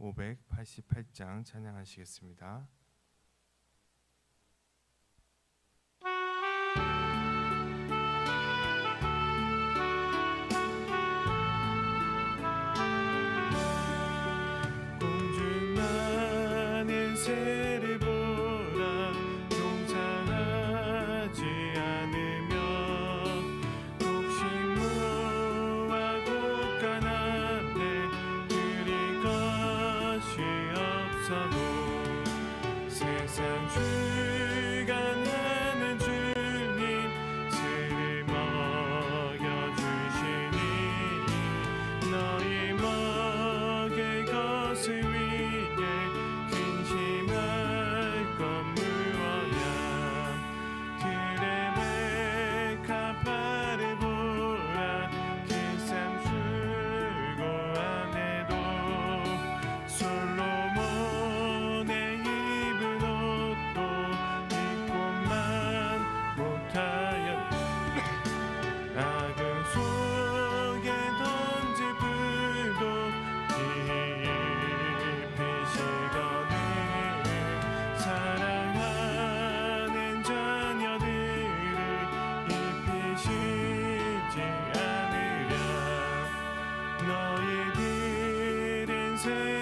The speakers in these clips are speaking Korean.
588장 찬양하시겠습니다. 세상 주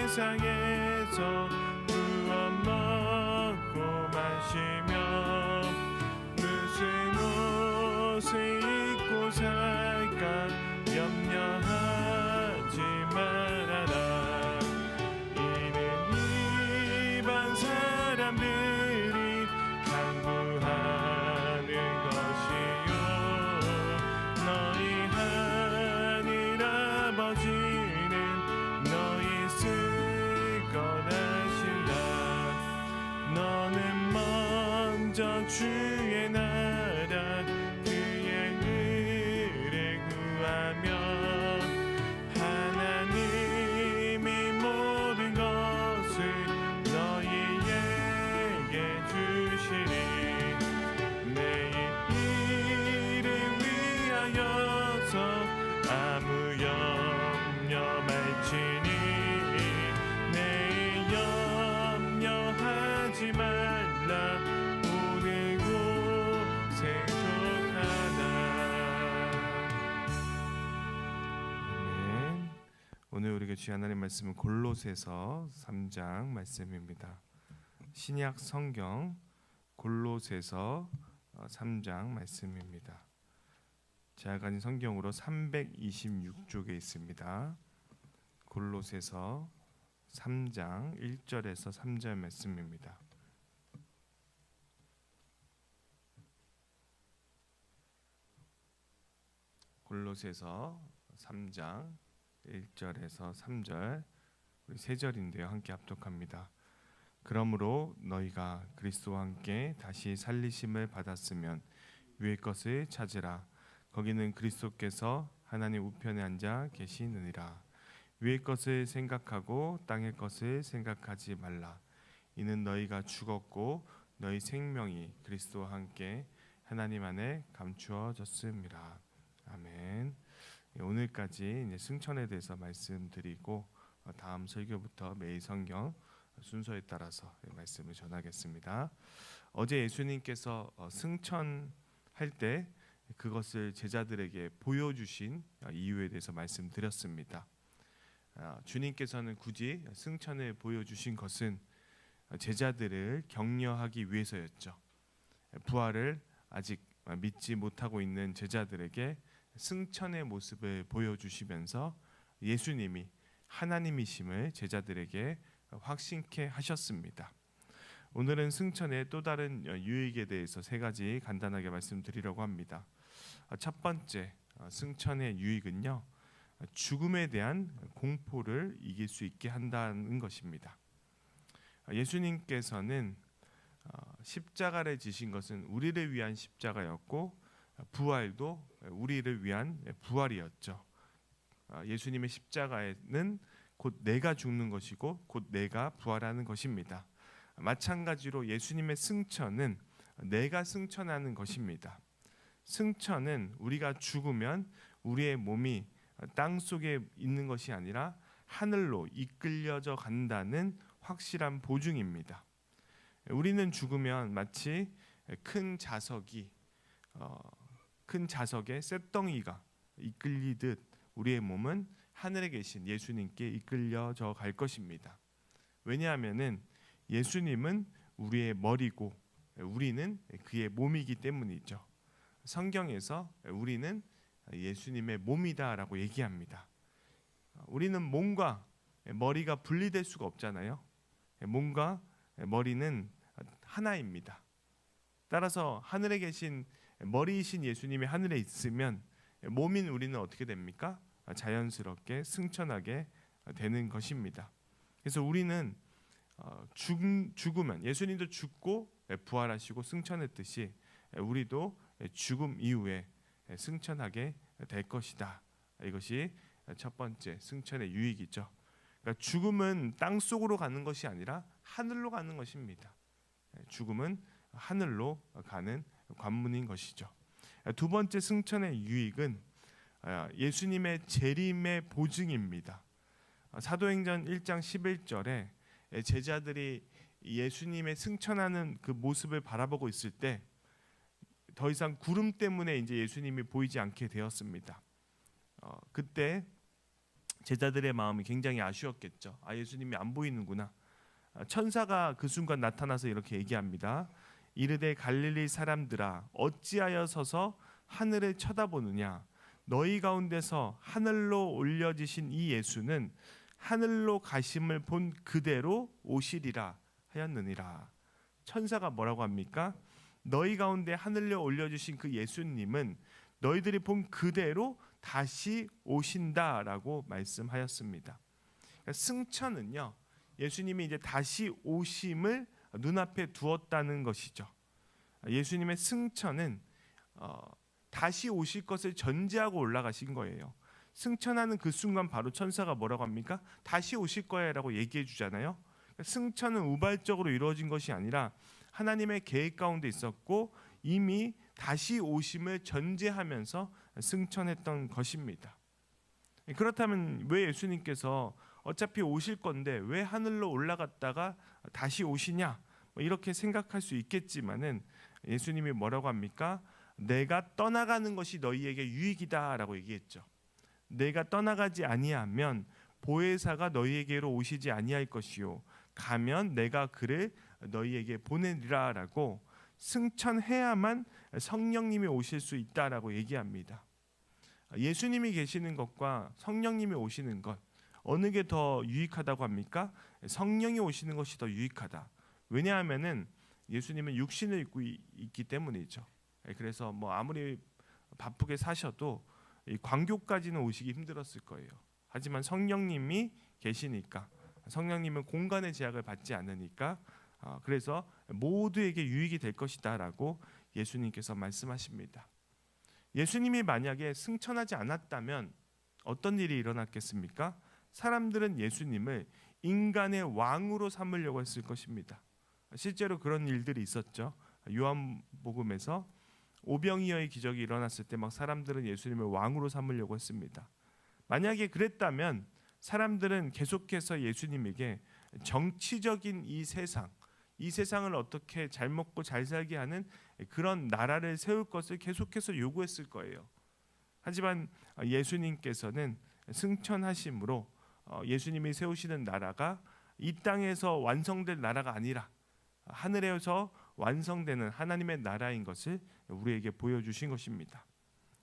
세상에서 무엇 먹고 마시며 무슨 옷을 입고 살까 염려하지 말아라. 이는 이방 사람들 먼저 주의 나라 그의 의를 구하며 하나님이 모든 것을 너희에게 주시리. 내일 일을 위하여서 아무 주신 하나님 말씀은 골로새서 3장 말씀입니다 신약 성경 골로새서 3장 말씀입니다. 제가 가진 성경으로 326쪽에 있습니다. 골로새서 3장 1절에서 3절 말씀입니다. 골로새서 3장 1절에서 3절 우리 세 절인데요. 함께 합독합니다. 그러므로 너희가 그리스도와 함께 다시 살리심을 받았으면 위의 것을 찾으라. 거기는 그리스도께서 하나님 우편에 앉아 계시느니라. 위의 것을 생각하고 땅의 것을 생각하지 말라. 이는 너희가 죽었고 너희 생명이 그리스도와 함께 하나님 안에 감추어졌음이라 아멘. 예, 오늘까지 이제 승천에 대해서 말씀드리고 어, 다음 설교부터 매일 성경 순서에 따라서 말씀을 전하겠습니다. 어제 예수님께서 어, 승천할 때 그것을 제자들에게 보여주신 이유에 대해서 말씀드렸습니다. 아, 주님께서는 굳이 승천을 보여주신 것은 제자들을 격려하기 위해서였죠. 부활을 아직 믿지 못하고 있는 제자들에게 승천의 모습을 보여주시면서 예수님이 하나님이심을 제자들에게 확신케 하셨습니다. 오늘은 승천의 또 다른 유익에 대해서 세 가지 간단하게 말씀드리려고 합니다. 첫 번째 승천의 유익은요 죽음에 대한 공포를 이길 수 있게 한다는 것입니다. 예수님께서는 십자가를 지신 것은 우리를 위한 십자가였고 부활도 우리를 위한 부활이었죠. 예수님의 십자가에는 곧 내가 죽는 것이고 곧 내가 부활하는 것입니다. 마찬가지로 예수님의 승천은 내가 승천하는 것입니다. 승천은 우리가 죽으면 우리의 몸이 땅 속에 있는 것이 아니라 하늘로 이끌려져 간다는 확실한 보증입니다. 우리는 죽으면 마치 큰 자석이 어, 큰 자석에 쇳덩이가 이끌리듯 우리의 몸은 하늘에 계신 예수님께 이끌려져 갈 것입니다. 왜냐하면은 예수님은 우리의 머리고 우리는 그의 몸이기 때문이죠. 성경에서 우리는 예수님의 몸이다라고 얘기합니다. 우리는 몸과 머리가 분리될 수가 없잖아요. 몸과 머리는 하나입니다. 따라서 하늘에 계신 머리이신 예수님이 하늘에 있으면 몸인 우리는 어떻게 됩니까? 자연스럽게 승천하게 되는 것입니다. 그래서 우리는 어, 죽, 죽으면 예수님도 죽고 부활하시고 승천했듯이 우리도 죽음 이후에 승천하게 될 것이다. 이것이 첫 번째 승천의 유익이죠. 그러니까 죽음은 땅 속으로 가는 것이 아니라 하늘로 가는 것입니다. 죽음은 하늘로 가는 관문인 것이죠. 두 번째 승천의 유익은 예수님의 재림의 보증입니다. 사도행전 1장 11절에 제자들이 예수님의 승천하는 그 모습을 바라보고 있을 때 더 이상 구름 때문에 이제 예수님이 보이지 않게 되었습니다. 어, 그때 제자들의 마음이 굉장히 아쉬웠겠죠. 아 예수님이 안 보이는구나. 아, 천사가 그 순간 나타나서 이렇게 얘기합니다. 이르되 갈릴리 사람들아 어찌하여 서서 하늘을 쳐다보느냐 너희 가운데서 하늘로 올려지신 이 예수는 하늘로 가심을 본 그대로 오시리라 하였느니라. 천사가 뭐라고 합니까? 너희 가운데 하늘로 올려주신 그 예수님은 너희들이 본 그대로 다시 오신다라고 말씀하였습니다. 그러니까 승천은요 예수님이 이제 다시 오심을 눈앞에 두었다는 것이죠. 예수님의 승천은 어, 다시 오실 것을 전제하고 올라가신 거예요. 승천하는 그 순간 바로 천사가 뭐라고 합니까? 다시 오실 거야라고 얘기해 주잖아요. 승천은 우발적으로 이루어진 것이 아니라 하나님의 계획 가운데 있었고 이미 다시 오심을 전제하면서 승천했던 것입니다. 그렇다면 왜 예수님께서 어차피 오실 건데 왜 하늘로 올라갔다가 다시 오시냐 뭐 이렇게 생각할 수 있겠지만은 예수님이 뭐라고 합니까? 내가 떠나가는 것이 너희에게 유익이다라고 얘기했죠. 내가 떠나가지 아니하면 보혜사가 너희에게로 오시지 아니할 것이요 가면 내가 그를 너희에게 보내리라라고 승천해야만 성령님이 오실 수 있다라고 얘기합니다. 예수님이 계시는 것과 성령님이 오시는 것 어느 게 더 유익하다고 합니까? 성령이 오시는 것이 더 유익하다. 왜냐하면은 예수님은 육신을 입고 있기 때문이죠. 그래서 뭐 아무리 바쁘게 사셔도 광교까지는 오시기 힘들었을 거예요. 하지만 성령님이 계시니까 성령님은 공간의 제약을 받지 않으니까 어, 그래서 모두에게 유익이 될 것이다라고 예수님께서 말씀하십니다. 예수님이 만약에 승천하지 않았다면 어떤 일이 일어났겠습니까? 사람들은 예수님을 인간의 왕으로 삼으려고 했을 것입니다. 실제로 그런 일들이 있었죠. 요한복음에서 오병이어의 기적이 일어났을 때 막 사람들은 예수님을 왕으로 삼으려고 했습니다. 만약에 그랬다면 사람들은 계속해서 예수님에게 정치적인 이 세상, 이 세상을 어떻게 잘 먹고 잘 살게 하는 그런 나라를 세울 것을 계속해서 요구했을 거예요. 하지만 예수님께서는 승천하심으로 어, 예수님이 세우시는 나라가 이 땅에서 완성될 나라가 아니라 하늘에서 완성되는 하나님의 나라인 것을 우리에게 보여주신 것입니다.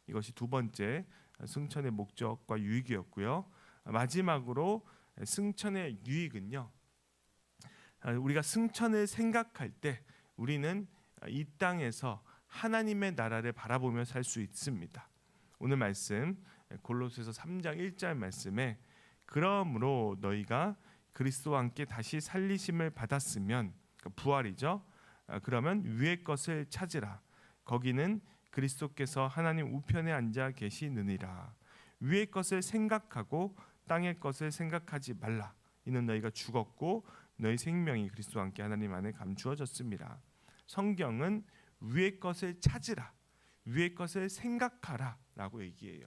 이것이 두 번째 승천의 목적과 유익이었고요. 마지막으로 승천의 유익은요. 우리가 승천을 생각할 때 우리는 이 땅에서 하나님의 나라를 바라보며 살 수 있습니다. 오늘 말씀 골로새서 3장 1절 말씀에 그러므로 너희가 그리스도와 함께 다시 살리심을 받았으면 그러니까 부활이죠. 아, 그러면 위의 것을 찾으라. 거기는 그리스도께서 하나님 우편에 앉아 계시느니라. 위의 것을 생각하고 땅의 것을 생각하지 말라. 이는 너희가 죽었고 너희 생명이 그리스도와 함께 하나님 안에 감추어졌습니다. 성경은 위의 것을 찾으라. 위의 것을 생각하라라고 얘기해요.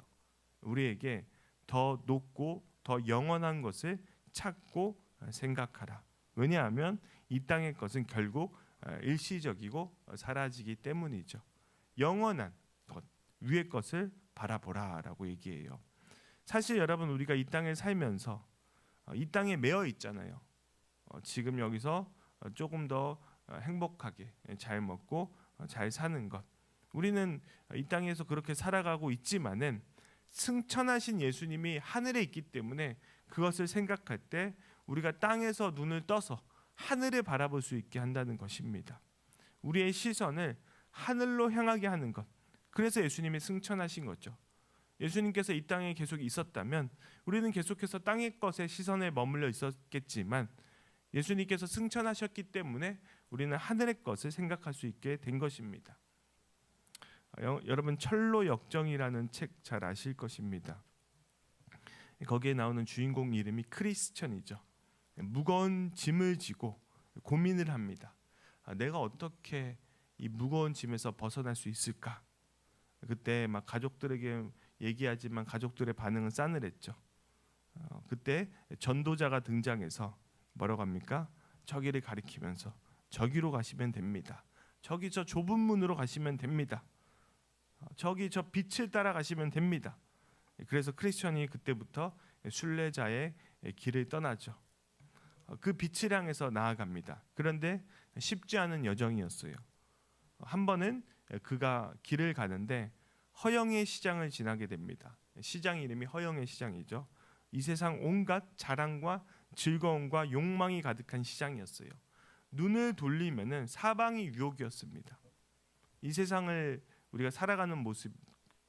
우리에게 더 높고 더 영원한 것을 찾고 생각하라. 왜냐하면 이 땅의 것은 결국 일시적이고 사라지기 때문이죠. 영원한 것 위의 것을 바라보라라고 얘기해요. 사실 여러분 우리가 이 땅에 살면서 어, 이 땅에 매여 있잖아요. 어, 지금 여기서 어, 조금 더 행복하게 잘 먹고 잘 사는 것. 우리는 이 땅에서 그렇게 살아가고 있지만은 승천하신 예수님이 하늘에 있기 때문에 그것을 생각할 때 우리가 땅에서 눈을 떠서 하늘을 바라볼 수 있게 한다는 것입니다. 우리의 시선을 하늘로 향하게 하는 것. 그래서 예수님이 승천하신 거죠. 예수님께서 이 땅에 계속 있었다면 우리는 계속해서 땅의 것에 시선에 머물러 있었겠지만 예수님께서 승천하셨기 때문에 우리는 하늘의 것을 생각할 수 있게 된 것입니다. 여, 여러분 철로 역정이라는 책 잘 아실 것입니다. 거기에 나오는 주인공 이름이 크리스천이죠. 무거운 짐을 지고 고민을 합니다. 아, 내가 어떻게 이 무거운 짐에서 벗어날 수 있을까? 그때 막 가족들에게 얘기하지만 가족들의 반응은 싸늘했죠. 어, 그때 전도자가 등장해서 뭐라고 합니까? 저기를 가리키면서 저기로 가시면 됩니다. 저기 저 좁은 문으로 가시면 됩니다. 어, 저기 저 빛을 따라 가시면 됩니다. 그래서 크리스천이 그때부터 순례자의 길을 떠나죠. 어, 그 빛을 향해서 나아갑니다. 그런데 쉽지 않은 여정이었어요. 한 번은 그가 길을 가는데 허영의 시장을 지나게 됩니다. 시장 이름이 허영의 시장이죠. 이 세상 온갖 자랑과 즐거움과 욕망이 가득한 시장이었어요. 눈을 돌리면은 사방이 유혹이었습니다. 이 세상을 우리가 살아가는 모습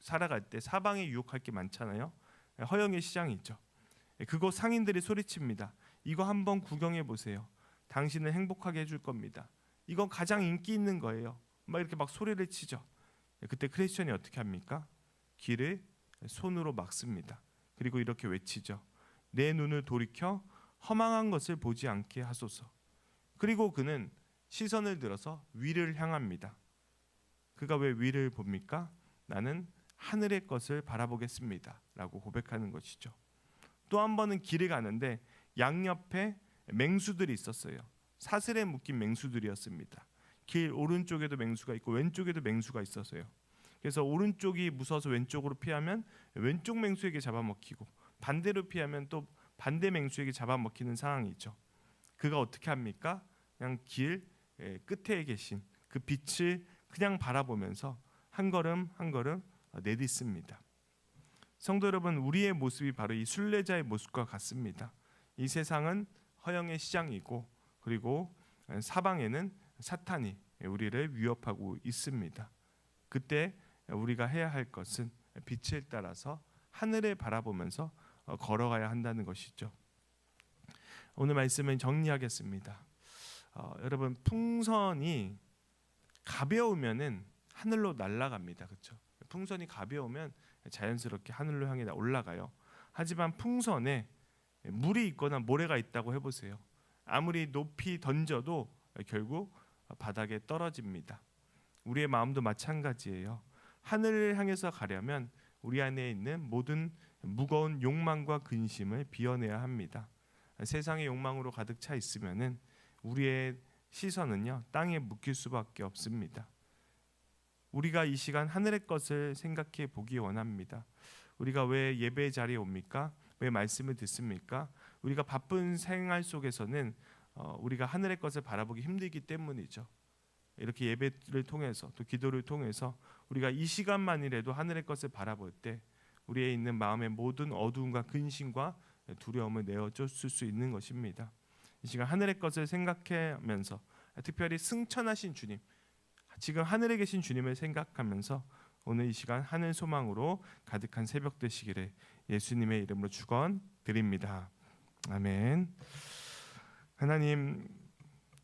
살아갈 때 사방에 유혹할 게 많잖아요. 허영의 시장이 있죠. 그곳 상인들이 소리칩니다. 이거 한번 구경해 보세요. 당신을 행복하게 해줄 겁니다. 이건 가장 인기 있는 거예요. 막 이렇게 막 소리를 치죠. 그때 크리스천이 어떻게 합니까? 길을 손으로 막습니다. 그리고 이렇게 외치죠. 내 눈을 돌이켜 허망한 것을 보지 않게 하소서. 그리고 그는 시선을 들어서 위를 향합니다. 그가 왜 위를 봅니까? 나는 하늘의 것을 바라보겠습니다라고 고백하는 것이죠. 또 한 번은 길을 가는데 양옆에 맹수들이 있었어요. 사슬에 묶인 맹수들이었습니다. 길 오른쪽에도 맹수가 있고 왼쪽에도 맹수가 있었어요. 그래서 오른쪽이 무서워서 왼쪽으로 피하면 왼쪽 맹수에게 잡아먹히고 반대로 피하면 또 반대 맹수에게 잡아먹히는 상황이 있죠. 그가 어떻게 합니까? 그냥 길 예, 끝에 계신 그 빛을 그냥 바라보면서 한 걸음 한 걸음 내딛습니다. 성도 여러분, 우리의 모습이 바로 이 순례자의 모습과 같습니다. 이 세상은 허영의 시장이고 그리고 사방에는 사탄이 우리를 위협하고 있습니다. 그때 우리가 해야 할 것은 빛을 따라서 하늘을 바라보면서 걸어가야 한다는 것이죠. 오늘 말씀은 정리하겠습니다. 어, 여러분 풍선이 가벼우면은 하늘로 날아갑니다. 그렇죠? 풍선이 가벼우면 자연스럽게 하늘로 향해 올라가요. 하지만 풍선에 물이 있거나 모래가 있다고 해보세요. 아무리 높이 던져도 결국 바닥에 떨어집니다. 우리의 마음도 마찬가지예요. 하늘을 향해서 가려면 우리 안에 있는 모든 무거운 욕망과 근심을 비워내야 합니다. 세상의 욕망으로 가득 차 있으면은 우리의 시선은요 땅에 묶일 수밖에 없습니다. 우리가 이 시간 하늘의 것을 생각해 보기 원합니다. 우리가 왜 예배 자리에 옵니까? 왜 말씀을 듣습니까? 우리가 바쁜 생활 속에서는 어, 우리가 하늘의 것을 바라보기 힘들기 때문이죠. 이렇게 예배를 통해서 또 기도를 통해서 우리가 이 시간만이라도 하늘의 것을 바라볼 때 우리의 있는 마음의 모든 어두움과 근심과 두려움을 내어줬을 수 있는 것입니다. 이 시간 하늘의 것을 생각하면서 특별히 승천하신 주님, 지금 하늘에 계신 주님을 생각하면서 오늘 이 시간 하늘 소망으로 가득한 새벽 되시기를 예수님의 이름으로 축원 드립니다. 아멘. 하나님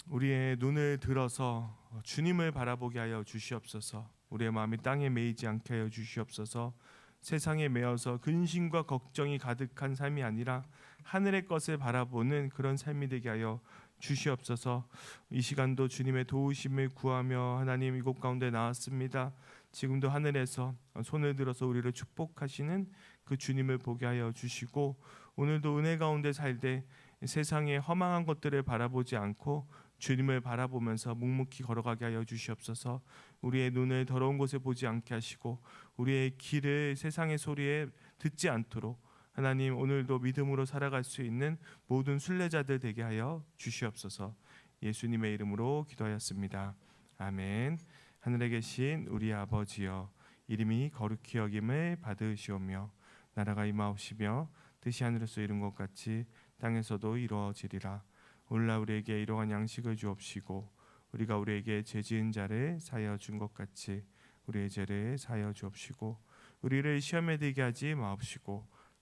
우리의 눈을 들어서 주님을 바라보게 하여 주시옵소서. 우리의 마음이 땅에 매이지 않게 하여 주시옵소서. 세상에 매여서 근심과 걱정이 가득한 삶이 아니라 하늘의 것을 바라보는 그런 삶이 되게 하여 주시옵소서. 이 시간도 주님의 도우심을 구하며 하나님 이곳 가운데 나왔습니다. 지금도 하늘에서 손을 들어서 우리를 축복하시는 그 주님을 보게 하여 주시고 오늘도 은혜 가운데 살 때 세상의 허망한 것들을 바라보지 않고 주님을 바라보면서 묵묵히 걸어가게 하여 주시옵소서. 우리의 눈을 더러운 곳에 보지 않게 하시고 우리의 길을 세상의 소리에 듣지 않도록 하나님 오늘도 믿음으로 살아갈 수 있는 모든 순례자들 되게 하여 주시옵소서. 예수님의 이름으로 기도하였습니다. 아멘. 하늘에 계신 우리 아버지여 이름이 거룩히 여김을 받으시오며 나라가 임하옵시며 뜻이 하늘에서 이룬 것 같이 땅에서도 이루어지리라. 오늘날 우리에게 이러한 양식을 주옵시고 우리가 우리에게 죄지은 자를 사여 준 것 같이 우리의 죄를 사여 주옵시고 우리를 시험에 들게 하지 마옵시고